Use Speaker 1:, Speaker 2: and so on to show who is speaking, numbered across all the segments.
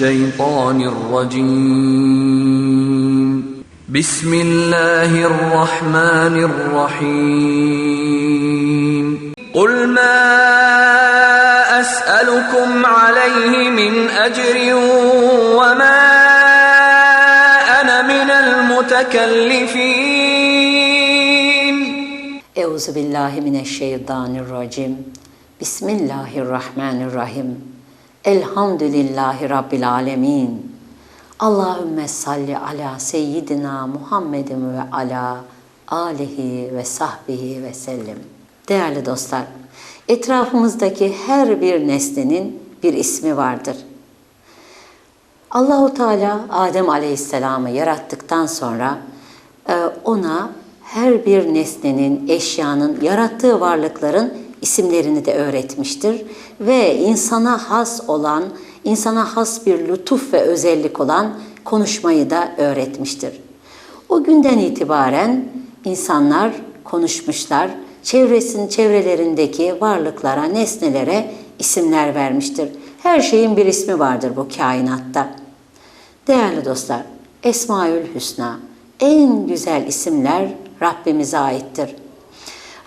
Speaker 1: الشيطان الرجيم بسم الله الرحمن الرحيم قل ما أسألكم عليه من أجر وما أنا من المتكلفين
Speaker 2: Euzu billahi mineşşeytanirracim. Bismillahirrahmanirrahim. Elhamdülillahi rabbil alamin. Allahümme salli ala seyyidina Muhammedin ve ala alihi ve sahbihi ve sellem. Değerli dostlar, etrafımızdaki her bir nesnenin bir ismi vardır. Allahu Teala Adem Aleyhisselam'ı yarattıktan sonra e, ona her bir nesnenin, eşyanın, yarattığı varlıkların isimlerini de öğretmiştir ve insana has olan, insana has bir lütuf ve özellik olan konuşmayı da öğretmiştir. O günden itibaren insanlar konuşmuşlar, çevresin çevrelerindeki varlıklara, nesnelere isimler vermiştir. Her şeyin bir ismi vardır bu kainatta. Değerli dostlar, Esmaül Hüsna en güzel isimler Rabbimize aittir.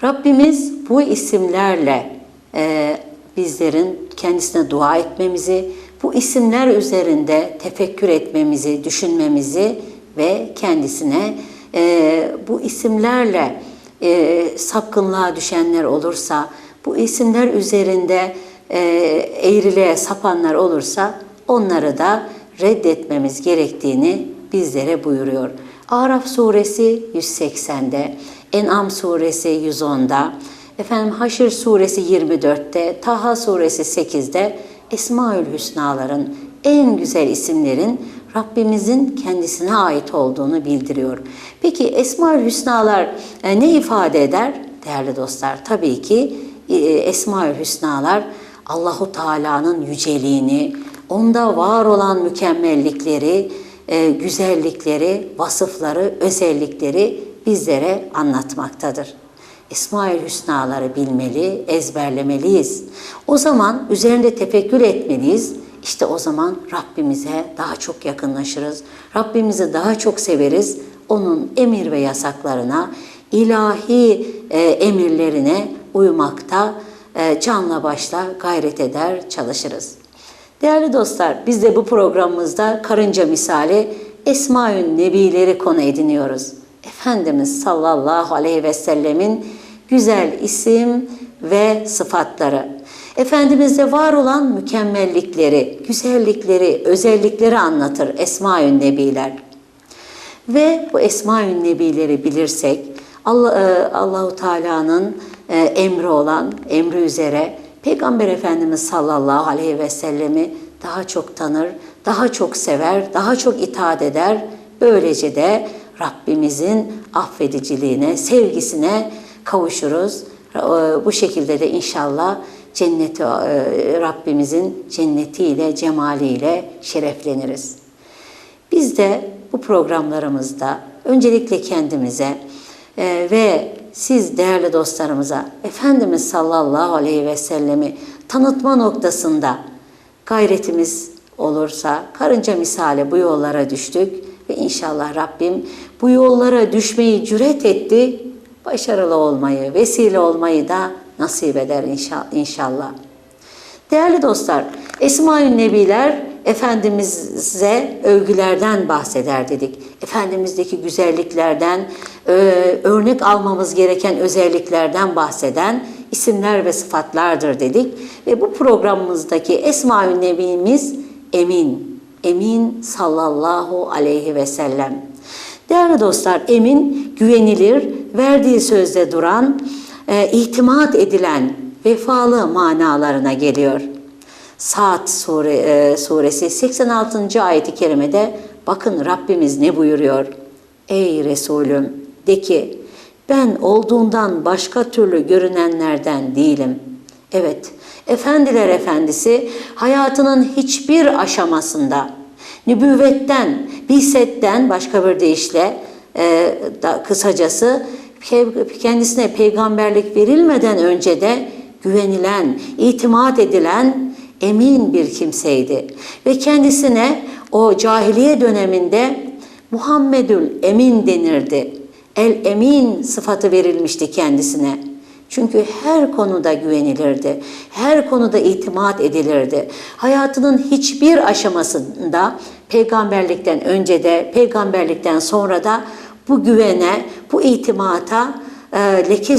Speaker 2: Rabbimiz bu isimlerle e, bizlerin kendisine dua etmemizi, bu isimler üzerinde tefekkür etmemizi, düşünmemizi ve kendisine e, bu isimlerle e, sapkınlığa düşenler olursa, bu isimler üzerinde e, eğriliğe sapanlar olursa onları da reddetmemiz gerektiğini bizlere buyuruyor. Araf suresi 180'de, En'am suresi 110'da, efendim Haşr suresi 24'te, Taha suresi 8'de Esmaül Hüsnaların en güzel isimlerin Rabbimizin kendisine ait olduğunu bildiriyor. Peki Esmaül Hüsnalar e, ne ifade eder? Değerli dostlar tabii ki e, Esmaül Hüsnalar Allahu Teala'nın yüceliğini, onda var olan mükemmellikleri, e, güzellikleri, vasıfları, özellikleri bizlere anlatmaktadır. Esma-ül Hüsnaları bilmeli, ezberlemeliyiz. O zaman üzerinde tefekkür etmeliyiz. İşte o zaman Rabbimize daha çok yakınlaşırız. Rabbimizi daha çok severiz. Onun emir ve yasaklarına, ilahi e, emirlerine uymakta e, canla başla gayret eder, çalışırız. Değerli dostlar, biz de bu programımızda karınca misali Esmaül Nebileri konu ediniyoruz. Efendimiz sallallahu aleyhi ve sellemin güzel isim ve sıfatları. Efendimizde var olan mükemmellikleri, güzellikleri, özellikleri anlatır Esmaül Nebiler. Ve bu Esmaül Nebileri bilirsek Allah, e, Allahu Teala'nın e, emri olan emri üzere Peygamber Efendimiz sallallahu aleyhi ve sellemi daha çok tanır, daha çok sever, daha çok itaat eder. Böylece de Rabbimizin affediciliğine, sevgisine kavuşuruz. E, bu şekilde de inşallah cenneti Rabbimizin cennetiyle, cemaliyle şerefleniriz. Biz de bu programlarımızda öncelikle kendimize e, ve siz değerli dostlarımıza Efendimiz sallallahu aleyhi ve sellemi tanıtma noktasında gayretimiz olursa karınca misali bu yollara düştük ve inşallah Rabbim bu yollara düşmeyi cüret etti, başarılı olmayı, vesile olmayı da nasip eder inşallah. Değerli dostlar, Esma-ül Nebiler Efendimiz'e övgülerden bahseder dedik. Efendimiz'deki güzelliklerden, örnek almamız gereken özelliklerden bahseden isimler ve sıfatlardır dedik. Ve bu programımızdaki Esma-ül Nebimiz Emin. Emin sallallahu aleyhi ve sellem. Değerli dostlar, emin, güvenilir, verdiği sözde duran, e, itimat edilen, vefalı manalarına geliyor. Saat sure, e, suresi 86. ayeti kerimede bakın Rabbimiz ne buyuruyor? Ey Resulüm de ki ben olduğundan başka türlü görünenlerden değilim. Evet, efendiler efendisi hayatının hiçbir aşamasında nübüvvetten, bisetten başka bir deyişle e, da, kısacası kendisine peygamberlik verilmeden önce de güvenilen, itimat edilen emin bir kimseydi. Ve kendisine o cahiliye döneminde Muhammedül Emin denirdi. El Emin sıfatı verilmişti kendisine. Çünkü her konuda güvenilirdi. Her konuda itimat edilirdi. Hayatının hiçbir aşamasında peygamberlikten önce de peygamberlikten sonra da bu güvene, bu itimata e, leke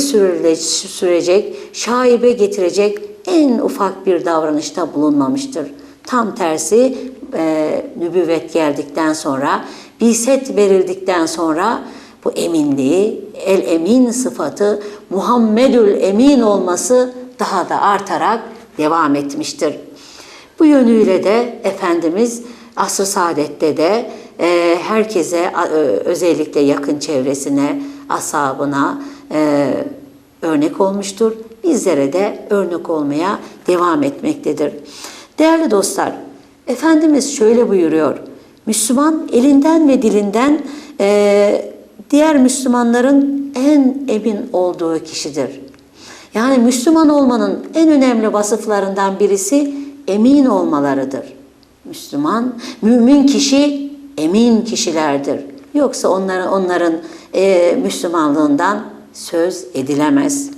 Speaker 2: sürecek, şaibe getirecek en ufak bir davranışta bulunmamıştır. Tam tersi e, nübüvvet geldikten sonra, biset verildikten sonra bu eminliği, el emin sıfatı, Muhammedül emin olması daha da artarak devam etmiştir. Bu yönüyle de Efendimiz Asr-ı Saadet'te de e, herkese ö- özellikle yakın çevresine, ashabına e, örnek olmuştur. Bizlere de örnek olmaya devam etmektedir. Değerli dostlar, Efendimiz şöyle buyuruyor. Müslüman elinden ve dilinden e, diğer Müslümanların en emin olduğu kişidir. Yani Müslüman olmanın en önemli vasıflarından birisi emin olmalarıdır. Müslüman, mümin kişi emin kişilerdir. Yoksa onların onların e, Müslümanlığından söz edilemez.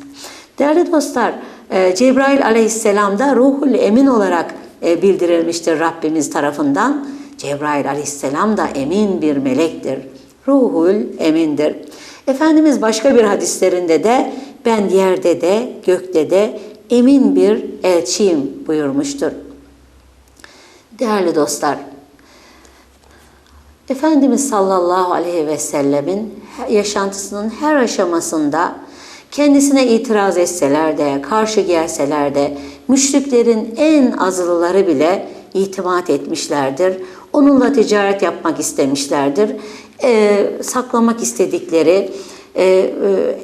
Speaker 2: Değerli dostlar, e, Cebrail aleyhisselam da ruhul emin olarak e, bildirilmiştir Rabbimiz tarafından. Cebrail aleyhisselam da emin bir melektir. Ruhul emindir. Efendimiz başka bir hadislerinde de ben yerde de gökte de emin bir elçiyim buyurmuştur. Değerli dostlar, Efendimiz sallallahu aleyhi ve sellemin yaşantısının her aşamasında kendisine itiraz etseler de, karşı gelseler de, müşriklerin en azılıları bile itimat etmişlerdir. Onunla ticaret yapmak istemişlerdir. Ee, saklamak istedikleri, e, e,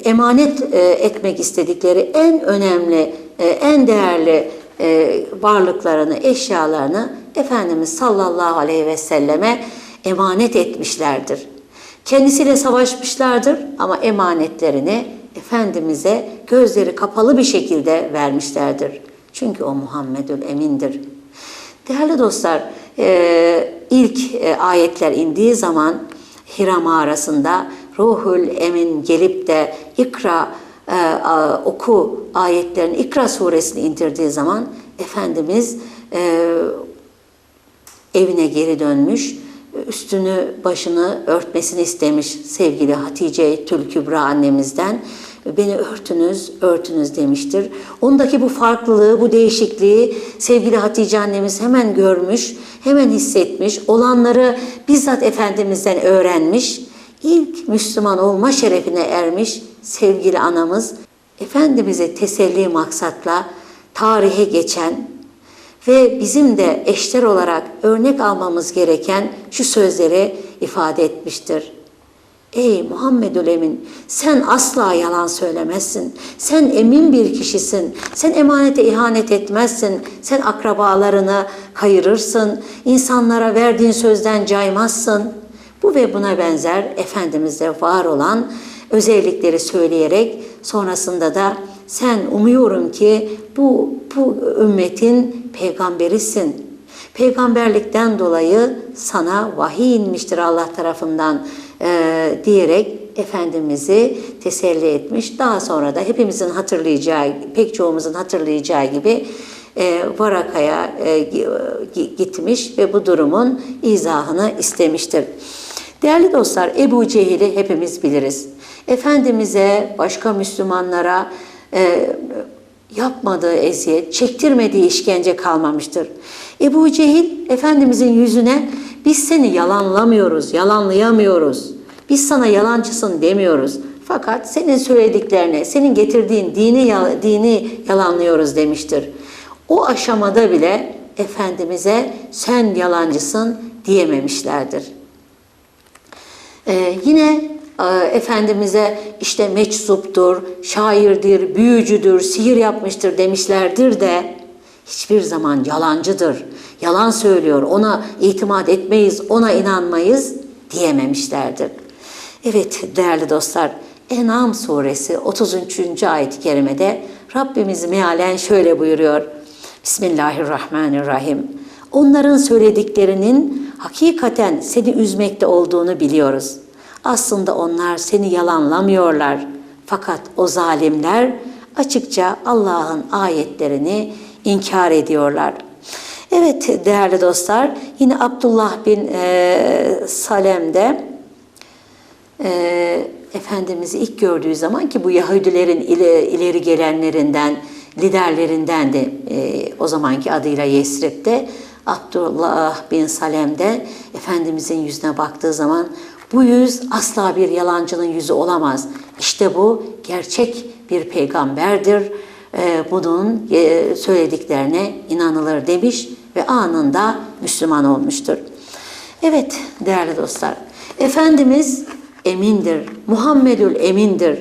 Speaker 2: emanet e, etmek istedikleri en önemli, e, en değerli e, varlıklarını, eşyalarını Efendimiz sallallahu aleyhi ve selleme emanet etmişlerdir. Kendisiyle savaşmışlardır ama emanetlerini Efendimiz'e gözleri kapalı bir şekilde vermişlerdir. Çünkü o Muhammedül Emin'dir. Değerli dostlar, e, ilk e, ayetler indiği zaman Hira mağarasında Ruhul Emin gelip de ikra e, a, oku ayetlerini İkra suresini indirdiği zaman Efendimiz e, evine geri dönmüş, üstünü başını örtmesini istemiş sevgili Hatice Tül Kübra annemizden. Beni örtünüz, örtünüz demiştir. Ondaki bu farklılığı, bu değişikliği sevgili Hatice annemiz hemen görmüş, hemen hissetmiş. Olanları bizzat Efendimiz'den öğrenmiş. İlk Müslüman olma şerefine ermiş sevgili anamız. Efendimiz'e teselli maksatla tarihe geçen ve bizim de eşler olarak örnek almamız gereken şu sözleri ifade etmiştir. Ey Muhammedül Emin sen asla yalan söylemezsin. Sen emin bir kişisin. Sen emanete ihanet etmezsin. Sen akrabalarını kayırırsın. İnsanlara verdiğin sözden caymazsın. Bu ve buna benzer Efendimiz'de var olan özellikleri söyleyerek sonrasında da sen umuyorum ki bu, bu ümmetin peygamberisin. Peygamberlikten dolayı sana vahiy inmiştir Allah tarafından e, diyerek Efendimiz'i teselli etmiş. Daha sonra da hepimizin hatırlayacağı, pek çoğumuzun hatırlayacağı gibi e, Varaka'ya e, gitmiş ve bu durumun izahını istemiştir. Değerli dostlar, Ebu Cehil'i hepimiz biliriz. Efendimiz'e, başka Müslümanlara e, yapmadığı eziyet, çektirmediği işkence kalmamıştır. Ebu Cehil, Efendimiz'in yüzüne biz seni yalanlamıyoruz, yalanlayamıyoruz. Biz sana yalancısın demiyoruz. Fakat senin söylediklerine, senin getirdiğin dini, dini yalanlıyoruz demiştir. O aşamada bile Efendimiz'e sen yalancısın diyememişlerdir. Ee, yine Efendimiz'e işte meczuptur, şairdir, büyücüdür, sihir yapmıştır demişlerdir de hiçbir zaman yalancıdır, yalan söylüyor, ona itimat etmeyiz, ona inanmayız diyememişlerdir. Evet değerli dostlar, En'am suresi 33. ayet-i kerimede Rabbimiz mealen şöyle buyuruyor. Bismillahirrahmanirrahim. Onların söylediklerinin hakikaten seni üzmekte olduğunu biliyoruz. Aslında onlar seni yalanlamıyorlar. Fakat o zalimler açıkça Allah'ın ayetlerini inkar ediyorlar. Evet değerli dostlar, yine Abdullah bin e, Salem'de e, Efendimiz'i ilk gördüğü zaman ki bu Yahudilerin ile, ileri gelenlerinden, liderlerinden de e, o zamanki adıyla Yesrib'de Abdullah bin Salem'de Efendimizin yüzüne baktığı zaman bu yüz asla bir yalancının yüzü olamaz. İşte bu gerçek bir peygamberdir. E, bunun e, söylediklerine inanılır demiş ve anında Müslüman olmuştur. Evet değerli dostlar, Efendimiz emindir, Muhammedül emindir.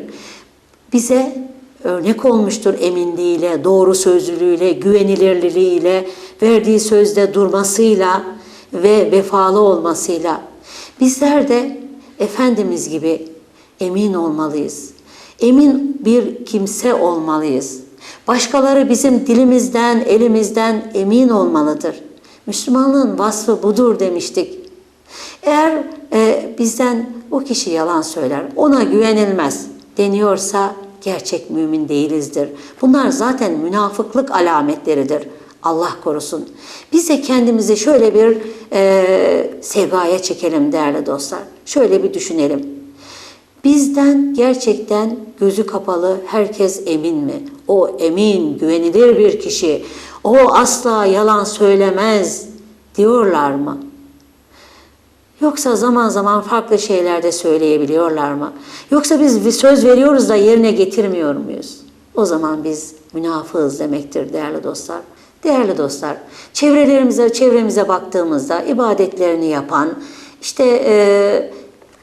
Speaker 2: Bize örnek olmuştur eminliğiyle, doğru sözlülüğüyle, güvenilirliğiyle, verdiği sözde durmasıyla ve vefalı olmasıyla. Bizler de Efendimiz gibi emin olmalıyız. Emin bir kimse olmalıyız. Başkaları bizim dilimizden, elimizden emin olmalıdır. Müslümanlığın vasfı budur demiştik. Eğer e, bizden o kişi yalan söyler, ona güvenilmez deniyorsa gerçek mümin değilizdir. Bunlar zaten münafıklık alametleridir. Allah korusun. Biz de kendimizi şöyle bir e, sevgaya çekelim değerli dostlar. Şöyle bir düşünelim. Bizden gerçekten gözü kapalı herkes emin mi? O emin, güvenilir bir kişi. O asla yalan söylemez diyorlar mı? Yoksa zaman zaman farklı şeyler de söyleyebiliyorlar mı? Yoksa biz bir söz veriyoruz da yerine getirmiyor muyuz? O zaman biz münafığız demektir değerli dostlar. Değerli dostlar, çevrelerimize, çevremize baktığımızda ibadetlerini yapan, işte e,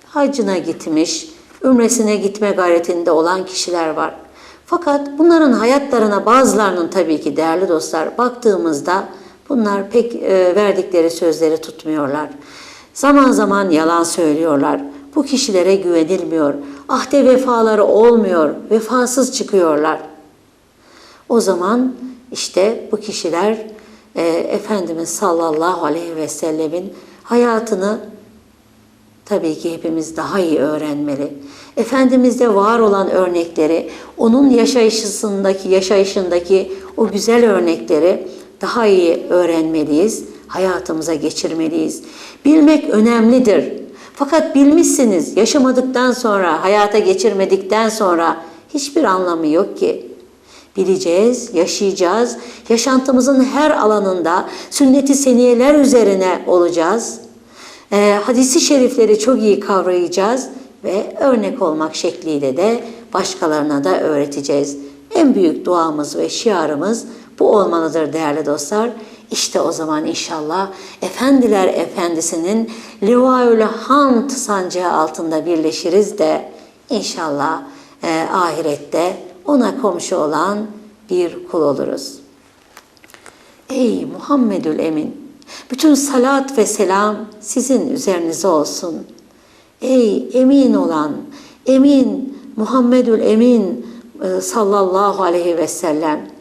Speaker 2: hacına gitmiş, ümresine gitme gayretinde olan kişiler var. Fakat bunların hayatlarına bazılarının tabii ki değerli dostlar baktığımızda bunlar pek e, verdikleri sözleri tutmuyorlar. Zaman zaman yalan söylüyorlar. Bu kişilere güvenilmiyor. Ahde vefaları olmuyor. Vefasız çıkıyorlar. O zaman işte bu kişiler e, Efendimiz sallallahu aleyhi ve sellemin hayatını tabii ki hepimiz daha iyi öğrenmeli. Efendimiz'de var olan örnekleri, onun yaşayışındaki, yaşayışındaki o güzel örnekleri daha iyi öğrenmeliyiz, hayatımıza geçirmeliyiz. Bilmek önemlidir. Fakat bilmişsiniz, yaşamadıktan sonra, hayata geçirmedikten sonra hiçbir anlamı yok ki. Bileceğiz, yaşayacağız. Yaşantımızın her alanında sünnet-i seniyeler üzerine olacağız. Ee, hadisi şerifleri çok iyi kavrayacağız ve örnek olmak şekliyle de başkalarına da öğreteceğiz. En büyük duamız ve şiarımız bu olmalıdır değerli dostlar. İşte o zaman inşallah Efendiler Efendisi'nin Livaül Hamd sancağı altında birleşiriz de inşallah e, ahirette ona komşu olan bir kul oluruz. Ey Muhammedül Emin! Bütün salat ve selam sizin üzerinize olsun. Ey emin olan, emin Muhammedül Emin e, sallallahu aleyhi ve sellem.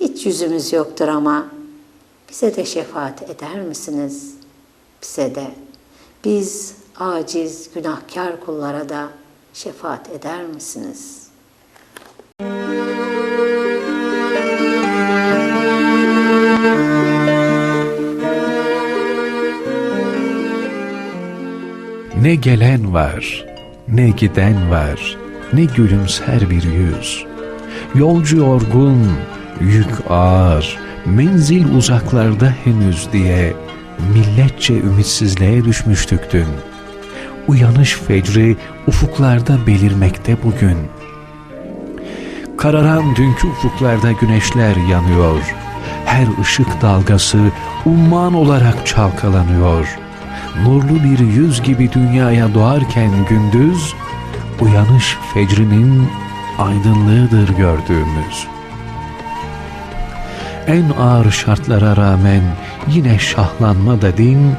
Speaker 2: Hiç yüzümüz yoktur ama bize de şefaat eder misiniz? Bize de. Biz aciz, günahkar kullara da şefaat eder misiniz?
Speaker 3: Ne gelen var, ne giden var, ne gülümser bir yüz. Yolcu yorgun, yük ağır, menzil uzaklarda henüz diye milletçe ümitsizliğe düşmüştük dün. Uyanış fecri ufuklarda belirmekte bugün. Kararan dünkü ufuklarda güneşler yanıyor. Her ışık dalgası umman olarak çalkalanıyor.'' Nurlu bir yüz gibi dünyaya doğarken gündüz, uyanış fecrinin aydınlığıdır gördüğümüz. En ağır şartlara rağmen yine şahlanma da din,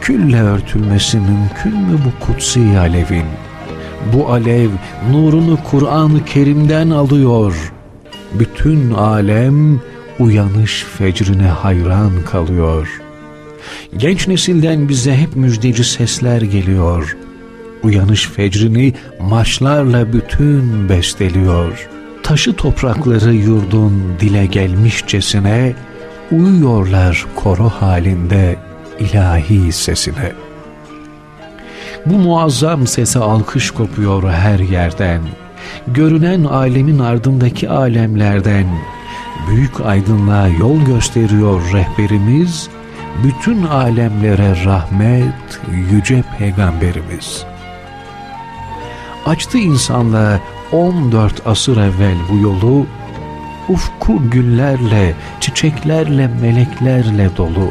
Speaker 3: külle örtülmesi mümkün mü bu kutsi alevin? Bu alev nurunu Kur'an-ı Kerim'den alıyor. Bütün alem uyanış fecrine hayran kalıyor. Genç nesilden bize hep müjdeci sesler geliyor. Uyanış fecrini marşlarla bütün besteliyor. Taşı toprakları yurdun dile gelmişçesine uyuyorlar koro halinde ilahi sesine. Bu muazzam sese alkış kopuyor her yerden. Görünen alemin ardındaki alemlerden. Büyük aydınlığa yol gösteriyor rehberimiz. Bütün alemlere rahmet yüce peygamberimiz. Açtı insanla 14 asır evvel bu yolu. Ufku güllerle, çiçeklerle, meleklerle dolu.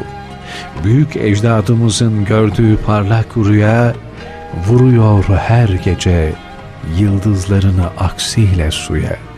Speaker 3: Büyük ecdadımızın gördüğü parlak rüya vuruyor her gece yıldızlarını aksiyle suya.